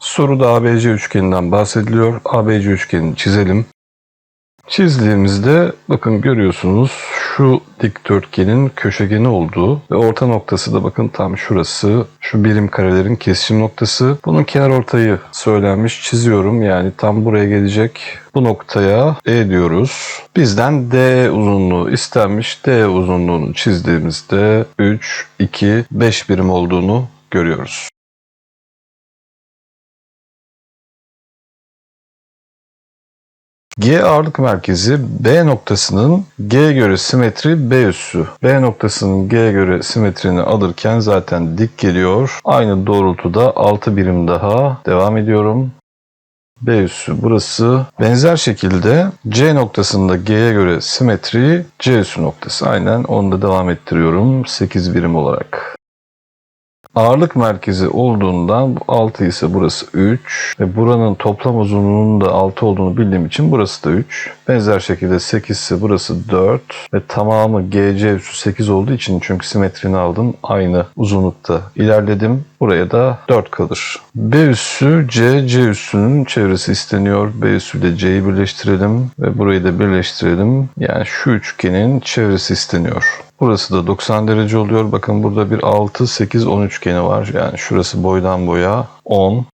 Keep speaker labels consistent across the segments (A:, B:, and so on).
A: Soruda ABC üçgeninden bahsediliyor. ABC üçgenini çizelim. Çizdiğimizde bakın görüyorsunuz şu dikdörtgenin köşegeni olduğu ve orta noktası da bakın tam şurası. Şu birim karelerin kesişim noktası. Bunun kenar ortayı söylenmiş. Çiziyorum yani tam buraya gelecek. Bu noktaya E diyoruz. Bizden D uzunluğu istenmiş. D uzunluğunu çizdiğimizde 3, 2, 5 birim olduğunu görüyoruz. G ağırlık merkezi B noktasının G göre simetri B üssü. B noktasının G göre simetrini alırken zaten dik geliyor. Aynı doğrultuda 6 birim daha devam ediyorum. B üssü burası. Benzer şekilde C noktasında G'ye göre simetri C üssü noktası. Aynen onu da devam ettiriyorum 8 birim olarak. Ağırlık merkezi olduğundan 6 ise burası 3 ve buranın toplam uzunluğunun da 6 olduğunu bildiğim için burası da 3. Benzer şekilde 8 ise burası 4 ve tamamı GC üssü 8 olduğu için çünkü simetrini aldım aynı uzunlukta ilerledim. Buraya da 4 kalır. B üssü C, C üssünün çevresi isteniyor. B üssü ile C'yi birleştirelim ve burayı da birleştirelim. Yani şu üçgenin çevresi isteniyor. Burası da 90 derece oluyor. Bakın burada bir 6, 8, 10 üçgeni var. Yani şurası boydan boya 10.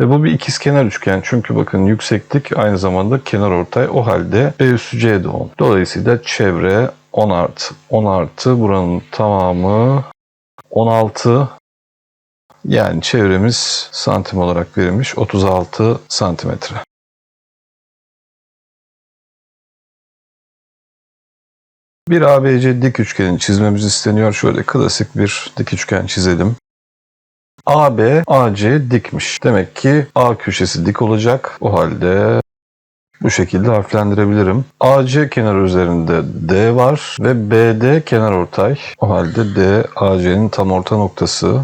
A: Ve bu bir ikizkenar üçgen. Çünkü bakın yükseklik aynı zamanda kenar ortay. O halde B üssü C de 10. Dolayısıyla çevre 10 artı 10 artı buranın tamamı 16 yani çevremiz santim olarak verilmiş 36 santimetre. Bir ABC dik üçgeni çizmemiz isteniyor. Şöyle klasik bir dik üçgen çizelim. AB, AC dikmiş. Demek ki A köşesi dik olacak. O halde bu şekilde harflendirebilirim. AC kenarı üzerinde D var ve BD kenar ortay. O halde D AC'nin tam orta noktası.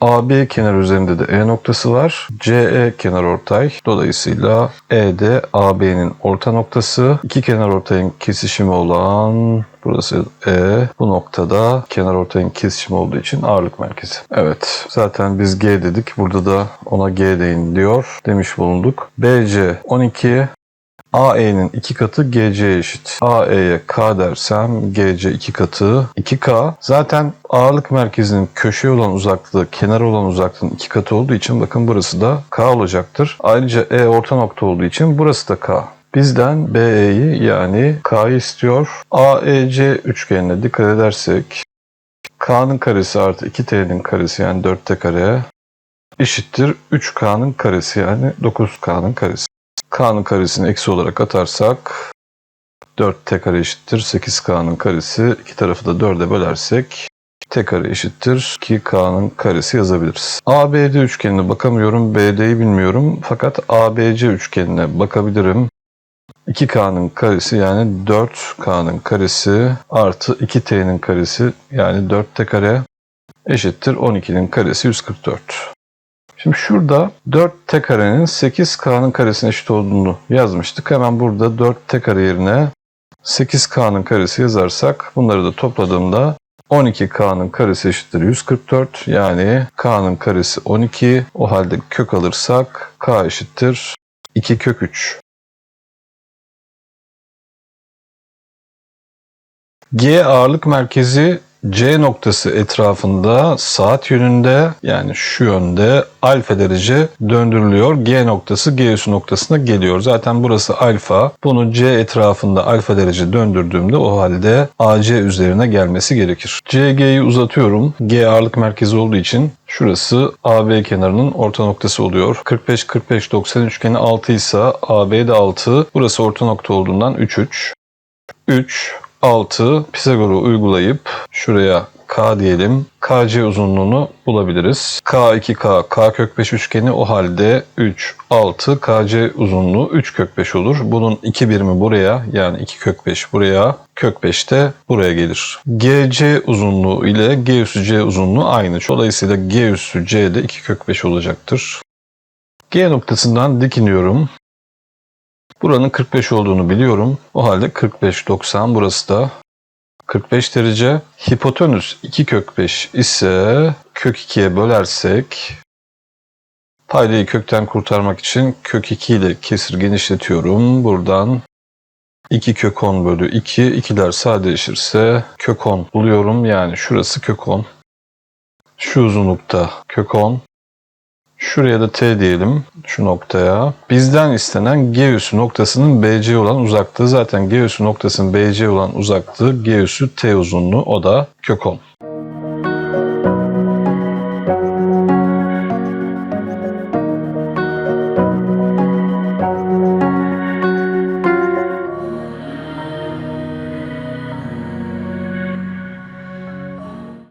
A: AB kenar üzerinde de E noktası var. CE kenar ortay. Dolayısıyla ED AB'nin orta noktası. İki kenar ortayın kesişimi olan burası E. Bu noktada kenar ortayın kesişimi olduğu için ağırlık merkezi. Evet. Zaten biz G dedik. Burada da ona G deyin diyor. Demiş bulunduk. BC 12 AE'nin iki katı GC'ye eşit. AE'ye K dersem GC iki katı 2K. Zaten ağırlık merkezinin köşeye olan uzaklığı, kenara olan uzaklığın iki katı olduğu için bakın burası da K olacaktır. Ayrıca E orta nokta olduğu için burası da K. Bizden BE'yi yani K'yı istiyor. AEC üçgenine dikkat edersek K'nın karesi artı 2T'nin karesi yani 4T kare eşittir 3K'nın karesi yani 9K'nın karesi. K'nın karesini eksi olarak atarsak 4t kare eşittir 8k'nın karesi. İki tarafı da 4'e bölersek t kare eşittir 2k'nın karesi yazabiliriz. ABD üçgenine bakamıyorum. BD'yi bilmiyorum. Fakat ABC üçgenine bakabilirim. 2k'nın karesi yani 4k'nın karesi artı 2t'nin karesi yani 4t kare eşittir 12'nin karesi 144. Şimdi şurada 4t karenin 8k'nın karesine eşit olduğunu yazmıştık. Hemen burada 4t kare yerine 8k'nın karesi yazarsak bunları da topladığımda 12k'nın karesi eşittir 144. Yani k'nın karesi 12. O halde kök alırsak k eşittir 2 kök 3. G ağırlık merkezi C noktası etrafında saat yönünde yani şu yönde alfa derece döndürülüyor. G noktası G üssü noktasına geliyor. Zaten burası alfa. Bunu C etrafında alfa derece döndürdüğümde o halde AC üzerine gelmesi gerekir. CG'yi uzatıyorum. G ağırlık merkezi olduğu için Şurası AB kenarının orta noktası oluyor. 45 45 90 üçgeni 6 ise AB de 6. Burası orta nokta olduğundan 3 3. 3 6 Pisagor'u uygulayıp şuraya K diyelim. KC uzunluğunu bulabiliriz. K2K, K kök 5 üçgeni o halde 3, 6, KC uzunluğu 3 kök 5 olur. Bunun 2 birimi buraya yani 2 kök 5 buraya, kök 5 de buraya gelir. GC uzunluğu ile G üssü C uzunluğu aynı. Dolayısıyla G üssü C de 2 kök 5 olacaktır. G noktasından dikiniyorum. Buranın 45 olduğunu biliyorum. O halde 45 90 burası da 45 derece. Hipotenüs 2 kök 5 ise kök 2'ye bölersek paydayı kökten kurtarmak için kök 2 ile kesir genişletiyorum. Buradan 2 kök 10 bölü 2. ikiler sadeleşirse kök 10 buluyorum. Yani şurası kök 10. Şu uzunlukta kök 10. Şuraya da T diyelim şu noktaya. Bizden istenen G üssü noktasının BC olan uzaklığı. Zaten G üssü noktasının BC olan uzaklığı G üssü T uzunluğu o da kök 10.